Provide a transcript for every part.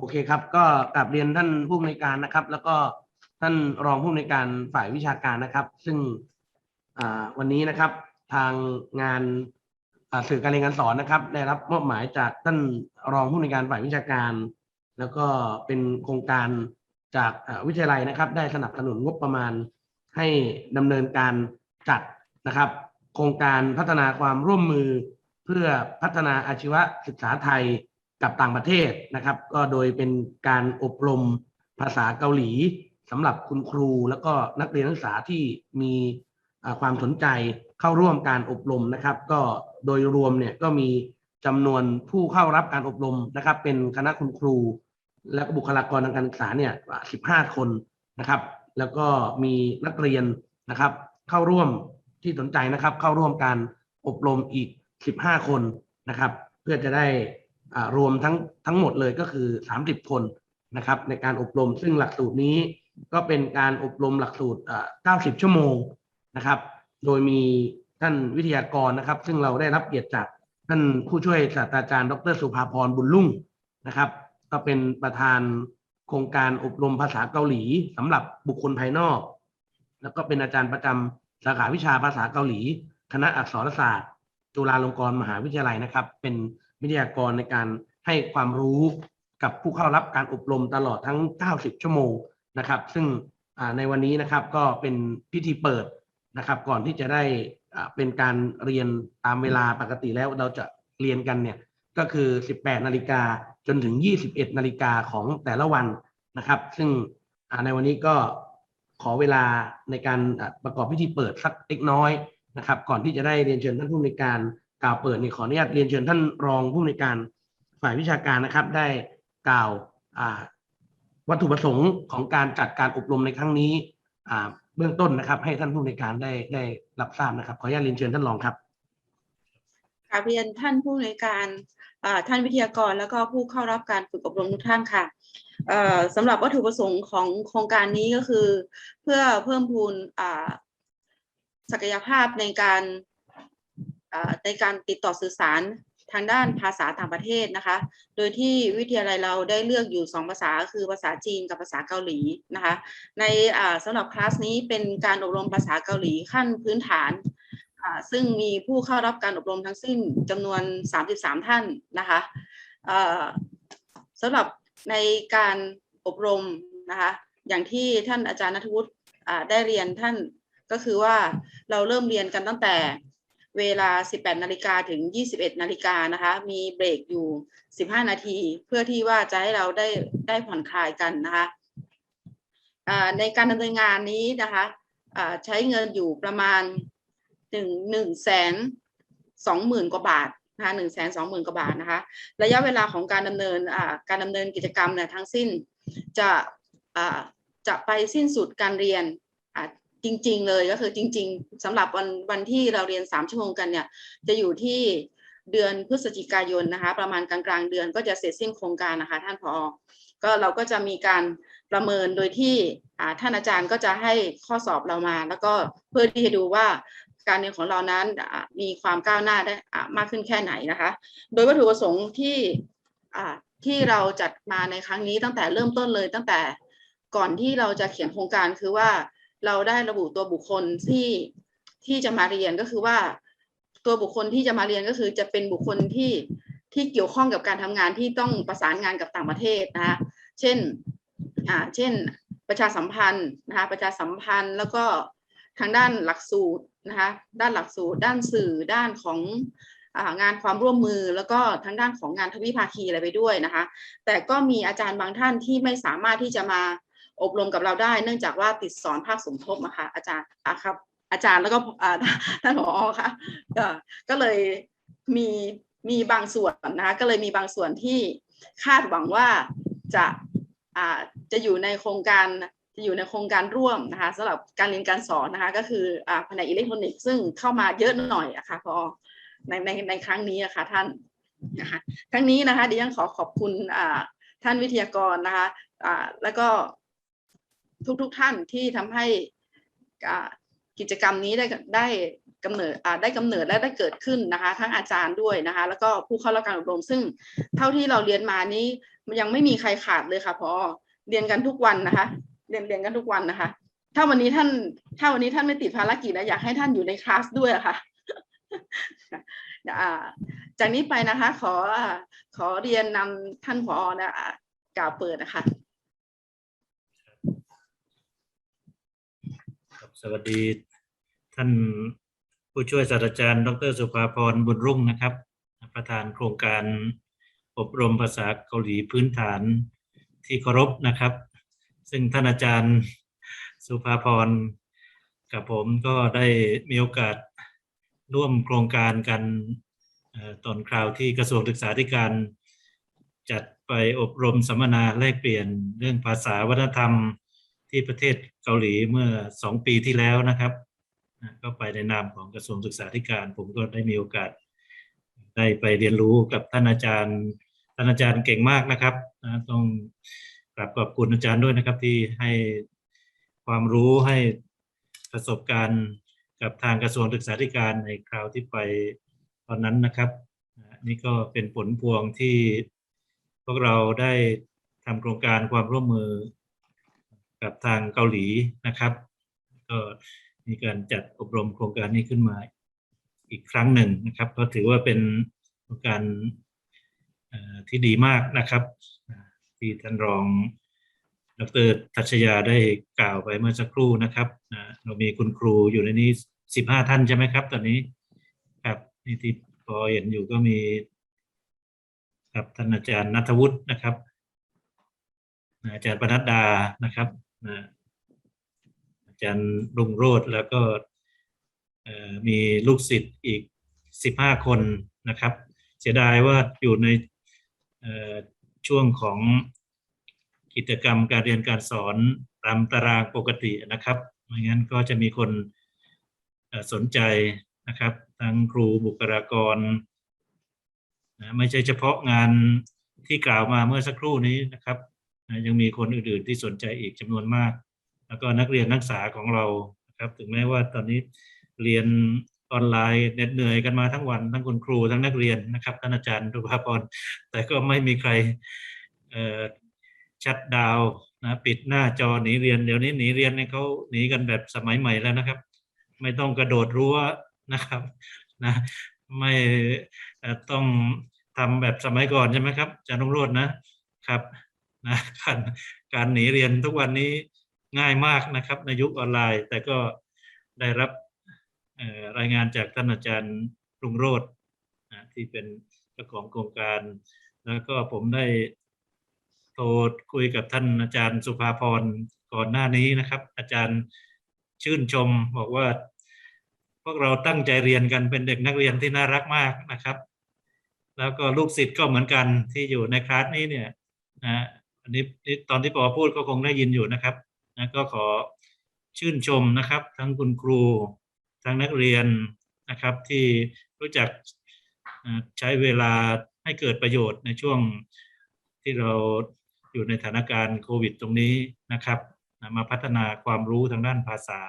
โอเคครับ ก็กลับเรียนท่านผู้อำนวยการนะครับ แล้วก็ท่านรองผู้อำนวยการฝ่ายวิชาการนะครับ ซึ่งวันนี้นะครับทางงานสื่อการเรียนการสอนนะครับ ได้รับมอบหมายจากท่านรองผู้อำนวยการฝ่ายวิชาการ แล้วก็เป็นโครงการจากวิทยาลัยนะครับ ได้สนับสนุนงบประมาณให้ดำเนินการจัดนะครับ โครงการพัฒนาความร่วมมือเพื่อพัฒนาอาชีวศึกษาไทย กับต่างประเทศนะครับ ก็โดยเป็นการอบรมภาษาเกาหลีสำหรับคุณครูแล้วก็นักเรียนนักศึกษาที่มีความสนใจเข้าร่วมการอบรมนะครับ ก็โดยรวมเนี่ยก็มีจำนวนผู้เข้ารับการอบรมนะครับ เป็นคณะคุณครู และก็บุคลากรทางการศึกษาเนี่ย15 คนนะครับ แล้วก็มีนักเรียนนะครับ เข้าร่วมที่สนใจนะครับ เข้าร่วมการอบรมอีก 15 คนนะครับ เพื่อจะได้ รวมทั้งทั้งหมดเลยก็คือ 30 คนนะครับในการอบรมซึ่งหลักสูตรนี้ก็เป็นการอบรมหลักสูตรอ่า90 ชั่วโมงนะครับ โดยมีท่านวิทยากรนะครับ ซึ่งเราได้รับเกียรติจากท่านผู้ช่วยศาสตราจารย์ ดรสุภาพรบุญลุ่งนะครับ ก็เป็นประธานโครงการอบรมภาษาเกาหลีสำหรับบุคคลภายนอก แล้วก็เป็นอาจารย์ประจำสาขาวิชาภาษาเกาหลี คณะอักษรศาสตร์ จุฬาลงกรณ์มหาวิทยาลัยนะครับ เป็น วิทยากรในการให้ความรู้กับผู้เข้ารับการอบรมตลอดทั้ง 90 ชั่วโมงนะครับ ซึ่งในวันนี้นะครับก็เป็นพิธีเปิดนะครับ ก่อนที่จะได้เป็นการเรียนตามเวลาปกติแล้วเราจะเรียนกันเนี่ยก็คือ 18 นาฬิกาจนถึง 21 นาฬิกาของแต่ละวันนะครับ ซึ่งในวันนี้ก็ขอเวลาในการประกอบพิธีเปิดสักเล็กน้อยนะครับ ก่อนที่จะได้เรียนเชิญท่านผู้อำนการ กล่าวเปิดนี่ขออนุญาตเรียนเชิญท่านรองผู้อำนวยการฝ่ายวิชาการนะครับ ได้กล่าววัตถุประสงค์ของการจัดการอบรมในครั้งนี้เบื้องต้นนะครับ ให้ท่านผู้อำนวยการได้ได้รับทราบนะครับ ขออนุญาตเรียนเชิญท่านรองครับค่ะเรียนท่านผู้ในวยการท่านวิทยากรแล้วก็ผู้เข้ารับการฝึกอบรมทุกท่านค่ะสำหรับวัตถุประสงค์ของโครงการนี้ก็คือ เพื่อเพิ่มพูนศักยภาพในการ ในการติดต่อสื่อสารทางด้านภาษาต่างประเทศนะคะ โดยที่วิทยาลัยเราได้เลือกอยู่สองภาษาคือภาษาจีนกับภาษาเกาหลีนะคะ ในสำหรับคลาสนี้เป็นการอบรมภาษาเกาหลีขั้นพื้นฐาน ซึ่งมีผู้เข้ารับการอบรมทั้งสิ้นจำนวน 33 ท่านนะคะสำหรับในการอบรมนะคะ อย่างที่ท่านอาจารย์นัทวุฒิได้เรียนท่านก็คือว่าเราเริ่มเรียนกันตั้งแต่ เวลา 18 นาฬิกาถึง 21 นาฬิกานะคะ มีเบรกอยู่ 15 นาที เพื่อที่ว่าจะให้เราได้ได้ผ่อนคลายกันนะคะในการดำเนินงานนี้นะคะใช้เงินอยู่ประมาณหนึ่งหนึ่งแสนสองหมื่นกว่าบาทนะคะหนึ่งแสนสองหมื่นกว่าบาทนะคะ ระยะเวลาของการดำเนินการดำเนินกิจกรรมเนี่ยทั้งสิ้นจะจะไปสิ้นสุดการเรียน จริง ๆ เลยก็คือจริง ๆสำหรับวันวันที่เราเรียนสามชั่วโมงกันเนี่ยจะอยู่ที่เดือนพฤศจิกายนนะคะ ประมาณกลางๆ เดือนก็จะเสร็จสิ้นโครงการนะคะ ท่านผอ ก็เราก็จะมีการประเมินโดยที่ท่านอาจารย์ก็จะให้ข้อสอบเรามา แล้วก็เพื่อที่จะดูว่าการเรียนของเรานั้นมีความก้าวหน้าได้มากขึ้นแค่ไหนนะคะ โดยวัตถุประสงค์ที่ที่เราจัดมาในครั้งนี้ตั้งแต่เริ่มต้นเลยตั้งแต่ก่อนที่เราจะเขียนโครงการคือว่า เราได้ระบุตัวบุคคลที่ที่จะมาเรียนก็คือว่า ตัวบุคคลที่จะมาเรียนก็คือจะเป็นบุคคลที่ที่เกี่ยวข้องกับการทำงานที่ต้องประสานงานกับต่างประเทศนะคะเช่นอ่าเช่น ประชาสัมพันธ์นะคะประชาสัมพันธ์แล้วก็ทางด้านหลักสูตรนะคะด้านหลักสูตร ด้านสื่อด้านของงานความร่วมมือแล้วก็ทางด้านของงานทวิภาคีอะไรไปด้วยนะคะ แต่ก็มีอาจารย์บางท่านที่ไม่สามารถที่จะมา อบรมกับเราได้ เนื่องจากว่าติดสอนภาคสมทบนะคะอาจารย์อะครับ อาจารย์แล้วก็ท่านผอค่ะก็ก็เลยมีมีบางส่วนนะคะก็เลยมีบางส่วนที่คาดหวังว่าจะอ่าจะอยู่ในโครงการจะอยู่ในโครงการร่วมนะคะสำหรับการเรียนการสอนนะคะก็คืออ่าแผนกอิเล็กทรอนิกส์ซึ่งเข้ามาเยอะหน่อยอะค่ะพอในในในครั้งนี้อะค่ะท่านนะคะทั้งนี้นะคะดิฉันขอขอบคุณอ่าท่านวิทยากรนะคะอ่าแล้วก็ ทุกๆทท่านที่ทำให้กิจกรรมนี้ได้ได้กำเนิดได้กำเนิดและได้เกิดขึ้นนะคะ ทั้งอาจารย์ด้วยนะคะ แล้วก็ผู้เข้ารับการอบรมซึ่งเท่าที่เราเรียนมานี้มันยังไม่มีใครขาดเลยค่ะพอเรียนกันทุกวันนะคะ เรียนเรียนกันทุกวันนะคะ ถ้าวันนี้ท่านถ้าวันนี้ท่านไม่ติดภารกิจนะอยากให้ท่านอยู่ในคลาสด้วยะค่ะอ่าจากนี้ไปนะคะ ขอขอเรียนนำท่านผอนะอ่ากล่าวเปิดนะคะ ครับ สวัสดีท่านผู้ช่วยศาสตราจารย์ ดรสุภาพรบุญรุ่งนะครับ ประธานโครงการอบรมภาษาเกาหลีพื้นฐานที่เคารพนะครับ ซึ่งท่านอาจารย์สุภาพรกับผมก็ได้มีโอกาสร่วมโครงการกันตอนคราวที่กระทรวงศึกษาธิการจัดไปอบรมสัมมนาแลกเปลี่ยนเรื่องภาษาวัฒนธรรม ที่ประเทศเกาหลีเมื่อสองปีที่แล้วนะครับก็ไปในนามของกระทรวงศึกษาธิการ ผมก็ได้มีโอกาส ได้ไปเรียนรู้กับท่านอาจารย์ ท่านอาจารย์เก่งมากนะครับนะต้องกราบขอบคุณอาจารย์ด้วยนะครับที่ให้ความรู้ให้ประสบการณ์กับทางกระทรวงศึกษาธิการในคราวที่ไปตอนนั้นนะครับนะนี่ก็เป็นผลพวงที่พวกเราได้ทำโครงการความร่วมมือ กับทางเกาหลีนะครับ ก็มีการจัดอบรมโครงการนี้ขึ้นมาอีกครั้งหนึ่งนะครับ ก็ถือว่าเป็นโครงการที่ดีมากนะครับที่ท่านรองดรทัชยาได้กล่าวไปเมื่อสักครู่นะครับเรามีคุณครูอยู่ในนี้สิบห้าท่านใช่ไหมครับ ตอนนี้ครับนี่ที่พอเห็นอยู่ก็มี ครับท่านอาจารย์นัทวุฒินะครับอาจารย์ปนัดดานะครับ นะอาจารย์รุ่งโรจน์แล้วก็มีลูกศิษย์อีกสิบห้าคนนะครับ เสียดายว่าอยู่ในช่วงของกิจกรรมการเรียนการสอนตามตารางปกตินะครับไม่งั้นก็จะมีคนสนใจนะครับทั้งครูบุคลากรนะไม่ใช่เฉพาะงานที่กล่าวมาเมื่อสักครู่นี้นะครับ ยังมีคนอื่นๆที่สนใจอีกจำนวนมาก แล้วก็นักเรียนนักศึกษาของเราครับถึงแม้ว่าตอนนี้เรียนออนไลน์เหน็ดเหนื่อยกันมาทั้งวันทั้งคุณครูทั้งนักเรียนนะครับท่านอาจารย์ดุภาพรแต่ก็ไม่มีใครชัดดาวนะปิดหน้าจอหนีเรียนเดี๋ยวนี้หนีเรียนเนี่ยเขาหนีกันแบบสมัยใหม่แล้วนะครับ ไม่ต้องกระโดดรั้วนะครับนะไม่ต้องทำแบบสมัยก่อนใช่ไหมครับอาจารย์รุ่งโรจน์นะครับ นะการการหนีเรียนทุกวันนี้ง่ายมากนะครับ ในยุคออนไลน์ แต่ก็ได้รับรายงานจากท่านอาจารย์รุ่งโรจน์นะที่เป็นเจ้าของโครงการ แล้วก็ผมได้โทรคุยกับท่านอาจารย์สุภาพรก่อนหน้านี้นะครับ อาจารย์ชื่นชมบอกว่า พวกเราตั้งใจเรียนกันเป็นเด็กนักเรียนที่น่ารักมากนะครับ แล้วก็ลูกศิษย์ก็เหมือนกันที่อยู่ในคลาสนี้เนี่ยนะ อันนี้ตอนที่ปอพูดก็คงได้ยินอยู่นะครับนะก็ขอชื่นชมนะครับ ทั้งคุณครู ทั้งนักเรียนนะครับ ที่รู้จักใช้เวลาให้เกิดประโยชน์ในช่วงที่เราอยู่ในสถานการณ์โควิดตรงนี้นะครับนะมาพัฒนาความรู้ทางด้านภาษา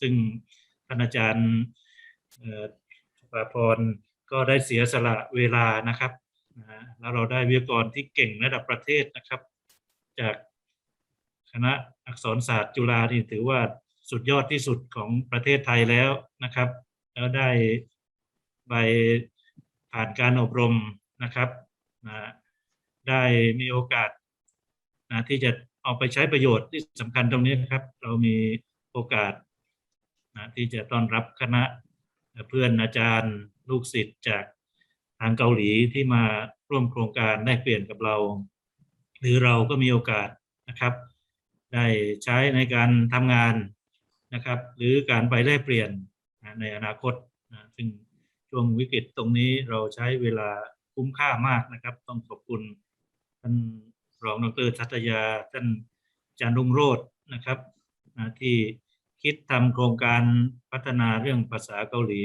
ซึ่งท่านอาจารย์เอ่อสุภาพรก็ได้เสียสละเวลานะครับนะแล้วเราได้วิทยากรที่เก่งระดับประเทศนะครับ จากคณะอักษรศาสตร์จุฬานี่ถือว่าสุดยอดที่สุดของประเทศไทยแล้วนะครับ แล้วได้ใบผ่านการอบรมนะครับนะได้มีโอกาสนะที่จะเอาไปใช้ประโยชน์ที่สำคัญตรงนี้นะครับ เรามีโอกาสนะที่จะต้อนรับคณะเพื่อนอาจารย์ลูกศิษย์จากทางเกาหลีที่มาร่วมโครงการได้เปลี่ยนกับเรา หรือเราก็มีโอกาสนะครับ ได้ใช้ในการทำงานนะครับ หรือการไปแลกเปลี่ยนในอนาคตนะซึ่งช่วงวิกฤตตรงนี้เราใช้เวลาคุ้มค่ามากนะครับ ต้องขอบคุณท่านรองดรทัตยาท่านจารย์รุ่งโรจน์นะครับนะที่คิดทำโครงการพัฒนาเรื่องภาษาเกาหลี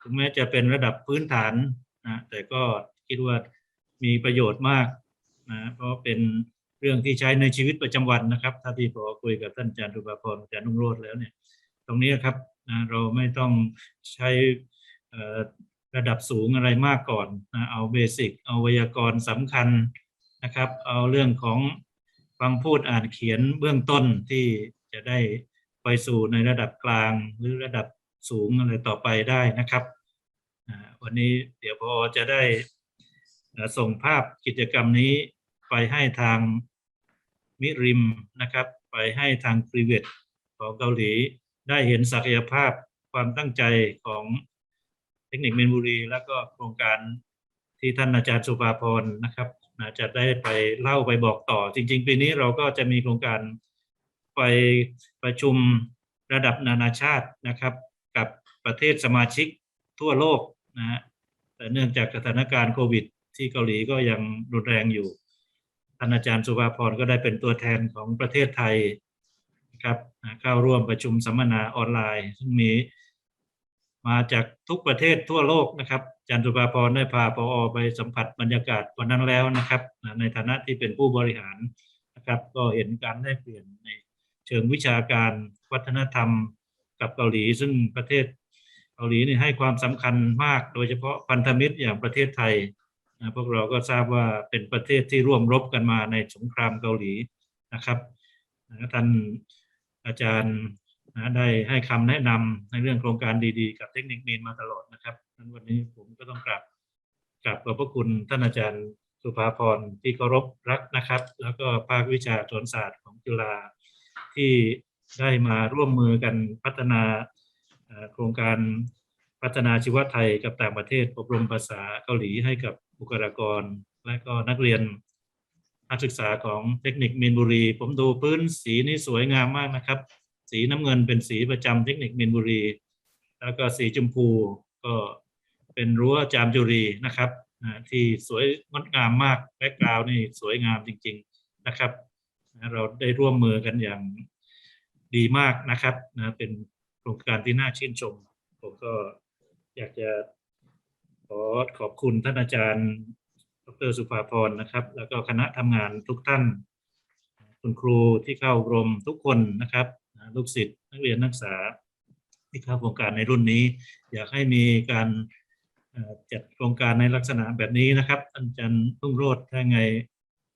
ถึงแม้จะเป็นระดับพื้นฐานนะแต่ก็คิดว่ามีประโยชน์มาก นะเพราะเป็นเรื่องที่ใช้ในชีวิตประจำวันนะครับ ถ้าที่พอคุยกับท่านอาจารย์รุปาพรอาจารย์นุ่งโรธแล้วเนี่ย ตรงนี้ครับนะเราไม่ต้องใช้ระดับสูงอะไรมากก่อนนะเอาเบสิกเอาไวยากรณ์สำคัญนะครับ เอาเรื่องของฟังพูดอ่านเขียนเบื้องต้นที่จะได้ไปสู่ในระดับกลางหรือระดับสูงอะไรต่อไปได้นะครับ วันนี้เดี๋ยวพอจะได้ส่งภาพกิจกรรมนี้ ไปให้ทางมิริมนะครับ ไปให้ทางครีเวตของเกาหลี ได้เห็นศักยภาพความตั้งใจของเทคนิคเมนบุรี แล้วก็โครงการที่ท่านอาจารย์สุภาพรนะครับน่าจะได้ไปเล่าไปบอกต่อ จริง ๆ ปีนี้เราก็จะมีโครงการไปประชุมระดับนานาชาตินะครับ กับประเทศสมาชิกทั่วโลกนะฮะแต่เนื่องจากสถานการณ์โควิด ที่เกาหลีก็ยังรุนแรงอยู่ อาจารย์สุภาพรก็ได้เป็นตัวแทนของประเทศไทยนะครับเข้าร่วมประชุมสัมมนาออนไลน์ ซึ่งมีมาจากทุกประเทศทั่วโลกนะครับอาจารย์สุภาพรได้พาปอไปสัมผัสบรรยากาศวันนั้นแล้วนะครับ ในฐานะที่เป็นผู้บริหารนะครับ ก็เห็นการได้เปลี่ยนในเชิงวิชาการวัฒนธรรมกับเกาหลี ซึ่งประเทศเกาหลีนี่ให้ความสำคัญมาก โดยเฉพาะพันธมิตรอย่างประเทศไทย นะพวกเราก็ทราบว่าเป็นประเทศที่ร่วมรบกันมาในสงครามเกาหลีนะครับท่านอาจารย์นะได้ให้คำแนะนำในเรื่องโครงการดีๆ กับเทคนิคมีนมาตลอดนะครับนั้นวันนี้ผมก็ต้องกราบกราบขอบพระคุณท่านอาจารย์สุภาพรที่เคารพรักนะครับ แล้วก็ภาควิชาสวนศาสตร์ของจุฬาที่ได้มาร่วมมือกันพัฒนาโครงการพัฒนาชีวไทยกับต่างประเทศอบรมภาษาเกาหลีให้กับ บุคลากร และก็นักเรียนนักศึกษาของเทคนิคมีนบุรี ผมดูพื้นสีนี่สวยงามมากนะครับ สีน้ำเงินเป็นสีประจำเทคนิคมีนบุรี แล้วก็สีชมพูก็เป็นรั้วจามจุรีนะครับที่สวยงดงามมากแบ็กกราวนี่สวยงามจริง ๆนะครับเราได้ร่วมมือกันอย่างดีมากนะครับนะเป็นโครงการที่น่าชื่นชม ผมก็อยากจะ ขอขอบคุณท่านอาจารย์ ดรสุภาพรนะครับ แล้วก็คณะทำงานทุกท่าน คุณครูที่เข้าอบรมทุกคนนะครับ ลูกศิษย์นักเรียนนักศึกษาที่เข้าโครงการในรุ่นนี้ อยากให้มีการจัดโครงการในลักษณะแบบนี้นะครับอาจารย์รุ่งโรจน์ถ้าไง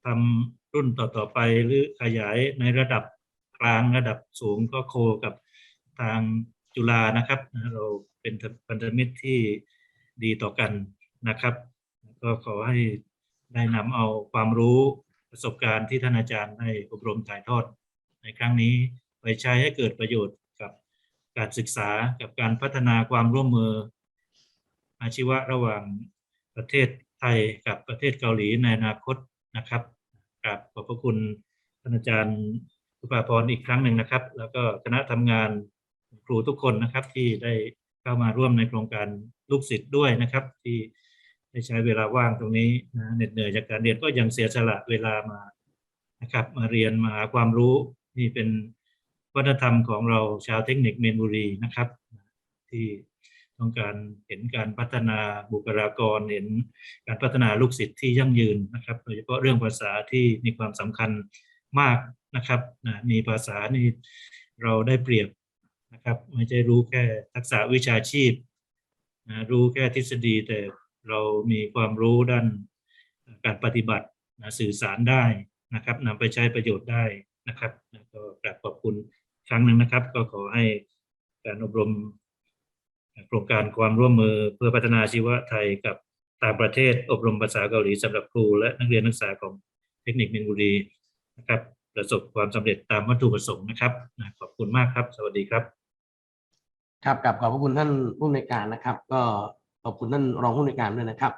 ทำรุ่นต่อๆไปหรือขยายในระดับกลางระดับสูงก็โคกับทางจุฬานะครับ เราเป็นพันธมิตรที่ ดีต่อกันนะครับ ก็ขอให้ได้นำเอาความรู้ประสบการณ์ที่ท่านอาจารย์ได้อบรมถ่ายทอด ในครั้งนี้ไปใช้ให้เกิดประโยชน์กับการศึกษากับการพัฒนาความร่วมมือ อาชีวะระหว่างประเทศไทยกับประเทศเกาหลีในอนาคตนะครับกราบขอบพระคุณท่านอาจารย์สุภาพรอีกครั้งหนึ่งนะครับ แล้วก็คณะทำงานครูทุกคนนะครับที่ได้ เข้ามาร่วมในโครงการลูกศิษย์ด้วยนะครับ ที่ได้ใช้เวลาว่างตรงนี้นะเหน็ดเหนื่อยจากการเรียนก็ยังเสียสละเวลามานะครับ มาเรียนมาหาความรู้นี่เป็นวัฒนธรรมของเราชาวเทคนิคเมนบุรีนะครับ ที่ต้องการเห็นการพัฒนาบุคลากรเห็นการพัฒนาลูกศิษย์ที่ยั่งยืนนะครับโดยเฉพาะเรื่องภาษาที่มีความสำคัญมากนะครับนะมีภาษานี่เราได้เปรียบ นะครับไม่ใช่รู้แค่ทักษะวิชาชีพนะรู้แค่ทฤษฎีแต่เรามีความรู้ด้านการปฏิบัตินะสื่อสารได้นะครับนำไปใช้ประโยชน์ได้นะครับก็กราบขอบคุณครั้งหนึ่งนะครับ ก็ขอให้การอบรมโครงการความร่วมมือเพื่อพัฒนาชีวะไทยกับต่างประเทศอบรมภาษาเกาหลีสำหรับครูและนักเรียนนักศึกษาของเทคนิคมินบุรีนะครับ ประสบความสำเร็จตามวัตถุประสงค์นะครับขอบคุณมากครับ สวัสดีครับ ครับกับขอบพระคุณท่านผู้ในการนะครับ ก็ขอบคุณท่านรองผู้ในการด้วยนะครับ